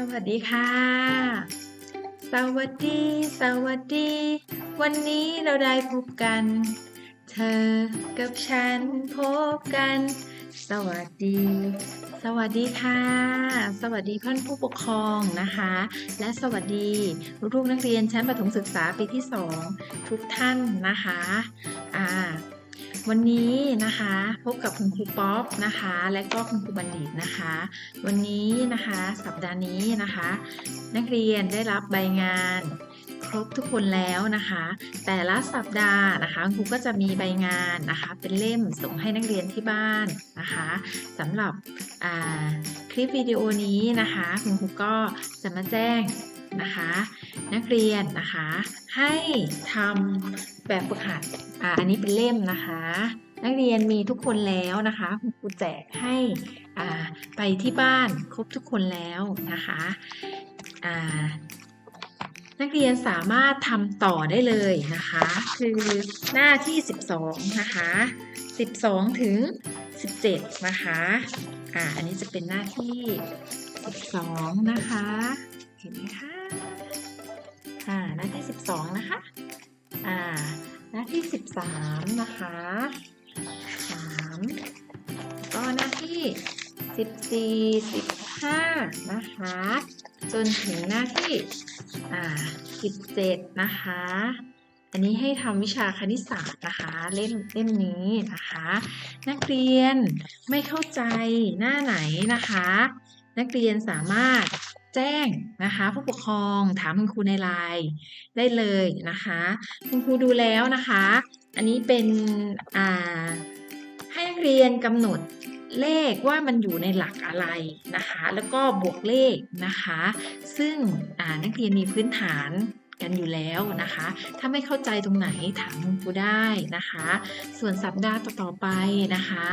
สวัสดีค่ะ สวัสดี สวัสดี วันนี้เราได้พบกัน เธอกับฉันพบกัน สวัสดี สวัสดีค่ะ สวัสดีเพื่อนผู้ปกครองนะคะ และสวัสดีลูกนักเรียนชั้นประถมศึกษาปีที่ 2 ทุกท่านนะคะ อ่า วันนี้นะคะพบกับคุณครูป๊อปนะคะ และก็คุณครูบัณฑิตนะคะ วันนี้นะคะสัปดาห์นี้นะคะ นักเรียนได้รับใบงานครบทุกคนแล้วนะคะ แต่ละสัปดาห์นะคะคุณครูก็จะมีใบงานนะคะ เป็นเล่มส่งให้นักเรียนที่บ้านนะคะสำหรับคลิปวิดีโอนี้นะคะ คุณครูก็จะมาแจ้ง นะคะ นักเรียนนะคะให้ทำแบบฝึกหัดอ่าอันนี้เป็นเล่มนะคะ นักเรียนมีทุกคนแล้วนะคะคุณครูแจกให้อ่าไปที่บ้านครบทุกคนแล้วนะคะอ่านักเรียนสามารถทำต่อได้เลยนะคะ คือหน้าที่ 12 นะคะ 12 ถึง 17 นะคะอ่าอันนี้จะเป็นหน้าที่ 12 นะคะ เห็นไหมคะ 12 นะคะ อ่า หน้าที่ 13 นะคะ 3 ก็หน้าที่ 14 15 นะคะ จนถึงหน้าที่ อ่า 17 นะคะ อันนี้ให้ทำวิชาคณิตศาสตร์นะคะ เล่มเล่มนี้นะคะ นักเรียนไม่เข้าใจหน้าไหนนะคะ นักเรียนสามารถ จ้งนะคะ ผู้ปกครองถามคุณครูในไลน์ได้เลยนะคะ คุณครูดูแล้วนะคะ อันนี้เป็นให้นักเรียนกำหนดเลขว่ามันอยู่ในหลักอะไรนะคะ แล้วก็บวกเลขนะคะ ซึ่งนักเรียนมีพื้นฐาน กันอยู่แล้วนะคะ ถ้าไม่เข้าใจตรงไหนถามคุณครูได้นะคะ ส่วนสัปดาห์ต่อๆไปนะคะ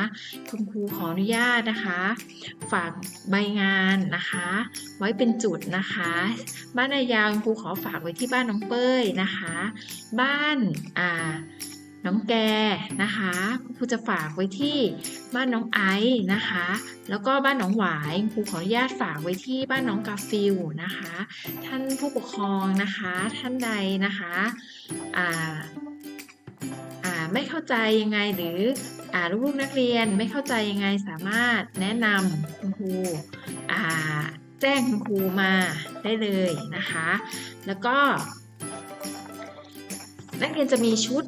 คุณครูขออนุญาตนะคะ ฝากใบงานนะคะ ไว้เป็นจุดนะคะ บ้านนายาวคุณครูขอฝากไว้ที่บ้านน้องเป้ยนะคะ บ้านอ่า น้องแกนะคะครูจะฝากไว้ที่บ้านน้องไอซ์นะคะ แล้วก็บ้านน้องหวายครูขออนุญาตฝากไว้ที่บ้านน้องกาฟิลนะคะ ท่านผู้ปกครองนะคะ ท่านใดนะคะอ่าอ่าไม่เข้าใจยังไงหรืออ่าลูกๆนักเรียนไม่เข้าใจยังไงสามารถแนะนำคุณครูอ่าแจ้งคุณครูมาได้เลยนะคะ แล้วก็ นักเรียนจะมีชุด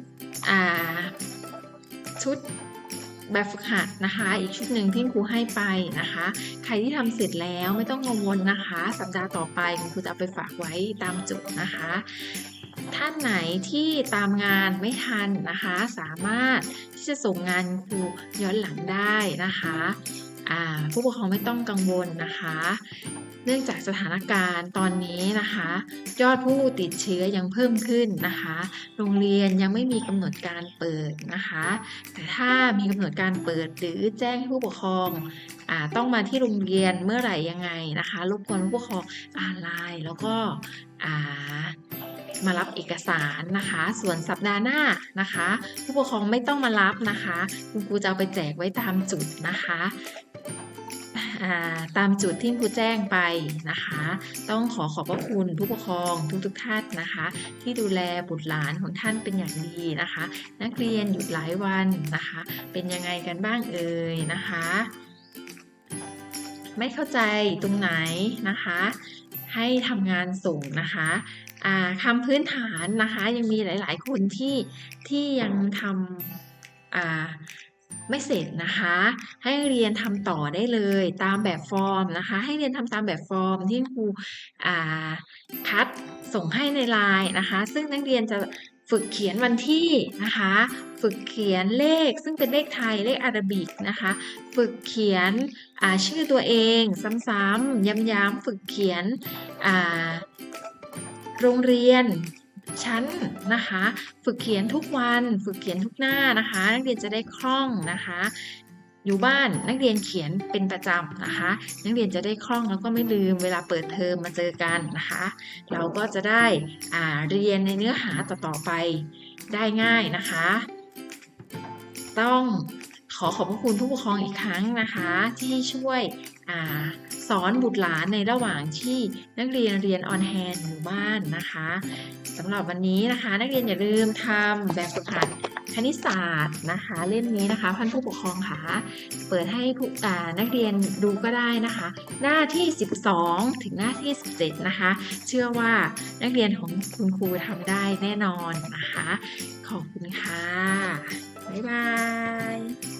ชุดแบบฝึกหัดนะคะ อีกชุดหนึ่งที่ครูให้ไปนะคะ ใครที่ทำเสร็จแล้วไม่ต้องกังวลนะคะ สัปดาห์ต่อไปครูจะเอาไปฝากไว้ตามจุดนะคะ ท่านไหนที่ตามงานไม่ทันนะคะ สามารถที่จะส่งงานครูย้อนหลังได้นะคะ ผู้ปกครองไม่ต้องกังวลนะคะ เนื่องจากสถานการณ์ตอนนี้นะคะ ยอดผู้ติดเชื้อยังเพิ่มขึ้นนะคะ โรงเรียนยังไม่มีกำหนดการเปิดนะคะ แต่ถ้ามีกำหนดการเปิดหรือแจ้งผู้ปกครองอต้องมาที่โรงเรียนเมื่อไหร่ยังไงนะคะรบกวนผู้ปกครองอ่านไลน์แล้วก็มารับเอกสารนะคะ ส่วนสัปดาห์หน้านะคะ ผู้ปกครองไม่ต้องมารับนะคะ คุณครูจะเอาไปแจกไว้ตามจุดนะคะ ตามจุดที่ครูแจ้งไปนะคะ ต้องขอขอบพระคุณผู้ปกครองทุกๆท่านนะคะ ที่ดูแลบุตรหลานของท่านเป็นอย่างดีนะคะ นักเรียนหยุดหลายวันนะคะ เป็นยังไงกันบ้างเอ่ยนะคะ ไม่เข้าใจตรงไหนนะคะ ให้ทำงานส่งนะคะคำพื้นฐานนะคะยังมีหลาย ๆ คนที่ที่ยังทำ ไม่เสร็จนะคะ ให้เรียนทำต่อได้เลยตามแบบฟอร์มนะคะ ให้เรียนทำตามแบบฟอร์มที่ครูคัดส่งให้ในไลน์นะคะ ซึ่งนักเรียนจะฝึกเขียนวันที่นะคะ ฝึกเขียนเลขซึ่งเป็นเลขไทยเลขอาราบิกนะคะ ฝึกเขียนชื่อตัวเองซ้ำๆย้ำๆฝึกเขียนโรงเรียน ชั้นนะคะ ฝึกเขียนทุกวัน ฝึกเขียนทุกหน้านะคะ นักเรียนจะได้คล่องนะคะ อยู่บ้านนักเรียนเขียนเป็นประจำนะคะ นักเรียนจะได้คล่องแล้วก็ไม่ลืมเวลาเปิดเทอมมาเจอกันนะคะ เราก็จะได้อ่าเรียนในเนื้อหาต่อๆไปได้ง่ายนะคะ ต้อง ขอขอบพระคุณผู้ปกครองอีกครั้งนะคะ ที่ช่วยอสอนบุตรหลานในระหว่างที่นักเรียนเรียนออนแฮนอยู่บ้านนะคะสำหรับวันนี้นะคะ นักเรียนอย่าลืมทำแบบฝึกหัดคณิตศาสตร์นะคะ เล่มนี้นะคะท่านผู้ปกครองค่ะเปิดให้ผู้านักเรียนดูก็ได้นะคะ หน้าที่ 12 ถึงหน้าที่ 17 นะคะ เชื่อว่านักเรียนของคุณครูทำได้แน่นอนนะคะ ขอบคุณค่ะ บ๊ายบาย